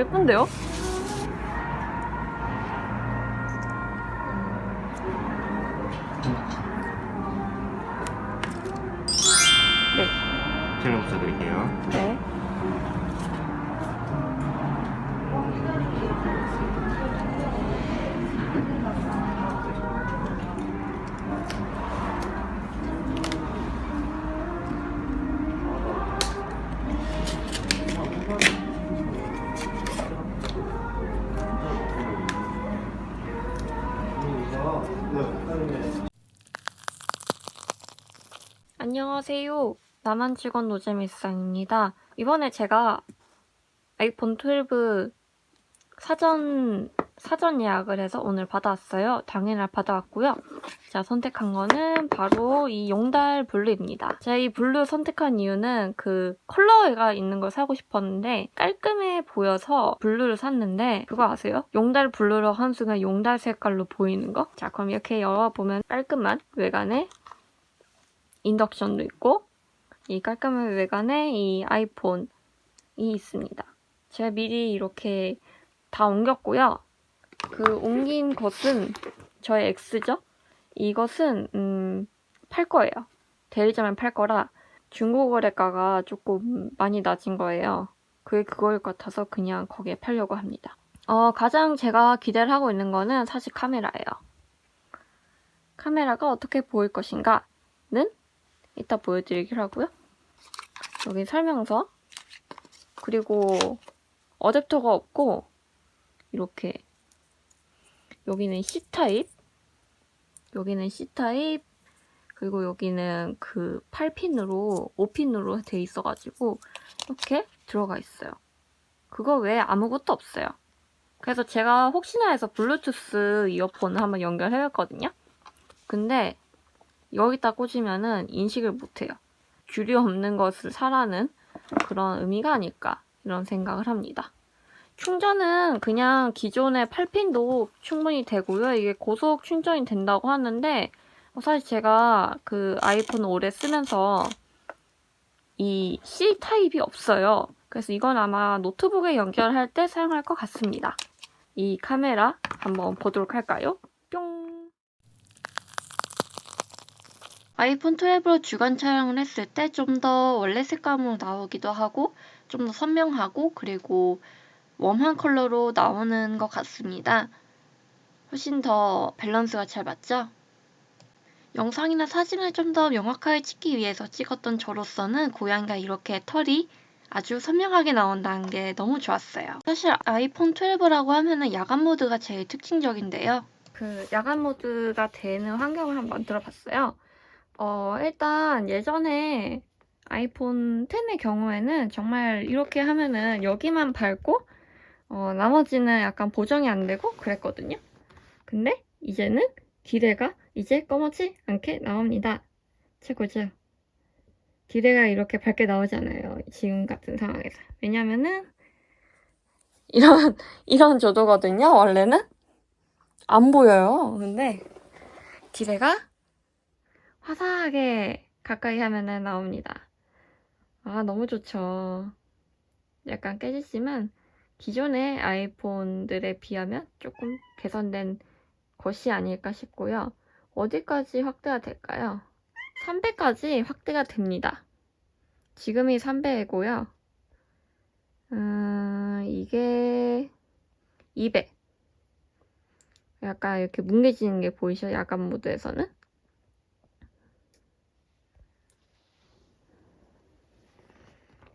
한데요? 네, 촬영 부탁드릴게요. 네. 안녕하세요. 나만 직원 노잼일상입니다. 이번에 제가 아이폰 12 사전 사전 예약을 해서 오늘 받아왔어요. 당일날 받아왔고요. 제가 선택한 거는 바로 이 용달 블루입니다. 제가 이 블루 선택한 이유는 그 컬러가 있는 걸 사고 싶었는데 깔끔해 보여서 블루를 샀는데 그거 아세요? 용달 블루로 한 순간 용달 색깔로 보이는 거? 자 그럼 이렇게 열어보면 깔끔한 외관에 인덕션도 있고 이 깔끔한 외관에 이 아이폰이 있습니다. 제가 미리 이렇게 다 옮겼고요. 그 옮긴 것은 저의 X죠. 이것은 음, 팔 거예요. 대리점에 팔 거라 중고 거래가가 조금 많이 낮은 거예요. 그게 그거일 것 같아서 그냥 거기에 팔려고 합니다. 어, 가장 제가 기대를 하고 있는 거는 사실 카메라예요. 카메라가 어떻게 보일 것인가는 이따 보여드리기로 하고요. 여기 설명서 그리고 어댑터가 없고 이렇게 여기는 C타입 여기는 C타입 그리고 여기는 그 8핀으로 5핀으로 돼 있어가지고 이렇게 들어가 있어요. 그거 외에 아무것도 없어요. 그래서 제가 혹시나 해서 블루투스 이어폰을 한번 연결해봤거든요. 근데 여기다 꽂으면은 인식을 못해요. 줄이 없는 것을 사라는 그런 의미가 아닐까 이런 생각을 합니다. 충전은 그냥 기존의 8핀도 충분히 되고요. 이게 고속 충전이 된다고 하는데 어, 사실 제가 그 아이폰 오래 쓰면서 이 C 타입이 없어요. 그래서 이건 아마 노트북에 연결할 때 사용할 것 같습니다. 이 카메라 한번 보도록 할까요? 뿅! 아이폰 12로 주간 촬영을 했을 때 좀 더 원래 색감으로 나오기도 하고 좀 더 선명하고 그리고 웜한 컬러로 나오는 것 같습니다. 훨씬 더 밸런스가 잘 맞죠? 영상이나 사진을 좀 더 명확하게 찍기 위해서 찍었던 저로서는 고양이가 이렇게 털이 아주 선명하게 나온다는 게 너무 좋았어요. 사실 아이폰 12라고 하면은 야간 모드가 제일 특징적인데요. 그 야간 모드가 되는 환경을 한번 만들어 봤어요. 어, 일단 예전에 아이폰 10의 경우에는 정말 이렇게 하면은 여기만 밝고 어, 나머지는 약간 보정이 안 되고 그랬거든요. 근데 이제는 기대가 이제 검어지 않게 나옵니다. 최고죠? 기대가 이렇게 밝게 나오잖아요. 지금 같은 상황에서. 왜냐면은 이런 이런 조도거든요. 원래는 안 보여요. 근데 기대가 화사하게 가까이 하면은 나옵니다. 아, 너무 좋죠. 약간 깨지지만 기존의 아이폰들에 비하면 조금 개선된 것이 아닐까 싶고요. 어디까지 확대가 될까요? 300까지 확대가 됩니다. 지금이 300이고요. 음, 이게 200. 약간 이렇게 뭉개지는 게 보이죠? 야간 모드에서는.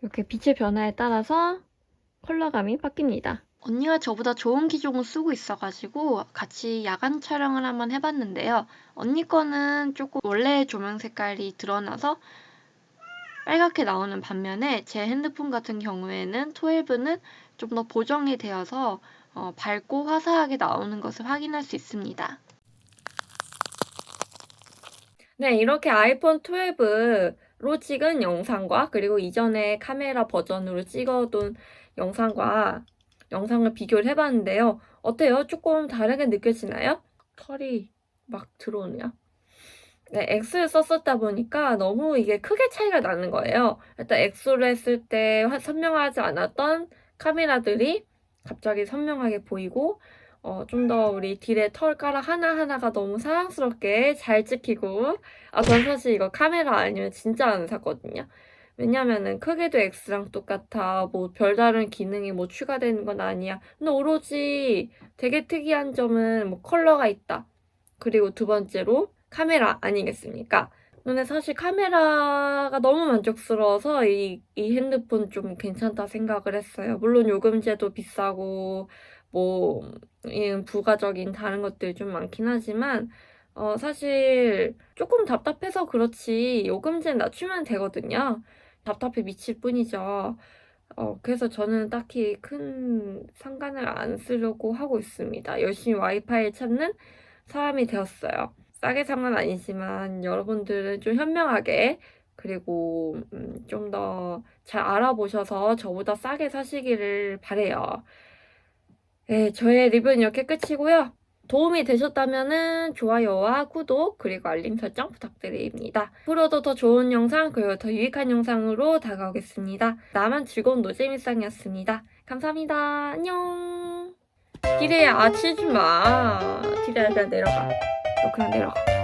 이렇게 빛의 변화에 따라서 컬러감이 바뀝니다. 언니가 저보다 좋은 기종을 쓰고 있어가지고 같이 야간 촬영을 한번 해봤는데요. 언니 거는 조금 원래 조명 색깔이 드러나서 빨갛게 나오는 반면에 제 핸드폰 같은 경우에는 12는 좀 더 보정이 되어서 어, 밝고 화사하게 나오는 것을 확인할 수 있습니다. 네, 이렇게 아이폰 12로 찍은 영상과 그리고 이전에 카메라 버전으로 찍어둔 영상과 영상을 비교를 해봤는데요. 어때요? 조금 다르게 느껴지나요? 털이 막 들어오네요. 네, X를 썼었다 보니까 너무 이게 크게 차이가 나는 거예요. 일단 X를 했을 때 화- 선명하지 않았던 카메라들이 갑자기 선명하게 보이고 어, 좀 더 우리 딜의 털가락 하나하나가 너무 사랑스럽게 잘 찍히고 아, 전 사실 이거 카메라 아니면 진짜 안 샀거든요. 왜냐면은 크기도 X랑 똑같아. 뭐 별다른 기능이 뭐 추가되는 건 아니야. 근데 오로지 되게 특이한 점은 뭐 컬러가 있다. 그리고 두 번째로 카메라 아니겠습니까? 근데 사실 카메라가 너무 만족스러워서 이, 이 핸드폰 좀 괜찮다 생각을 했어요. 물론 요금제도 비싸고 뭐이 부가적인 다른 것들이 좀 많긴 하지만 어, 사실 조금 답답해서 그렇지 요금제 낮추면 되거든요. 답답해 미칠 뿐이죠. 어, 그래서 저는 딱히 큰 상관을 안 쓰려고 하고 있습니다. 열심히 와이파이를 찾는 사람이 되었어요. 싸게 산 건 아니지만 여러분들은 좀 현명하게 그리고 음, 좀더 잘 알아보셔서 저보다 싸게 사시기를 바래요. 네, 저의 리뷰는 이렇게 끝이고요. 도움이 되셨다면 좋아요와 구독 그리고 알림 설정 부탁드립니다. 앞으로도 더 좋은 영상 그리고 더 유익한 영상으로 다가오겠습니다. 나만 즐거운 노잼일상이었습니다. 감사합니다. 안녕. 디레야 아 치지 마. 디레야 그냥 내려가. 너 그냥 내려가.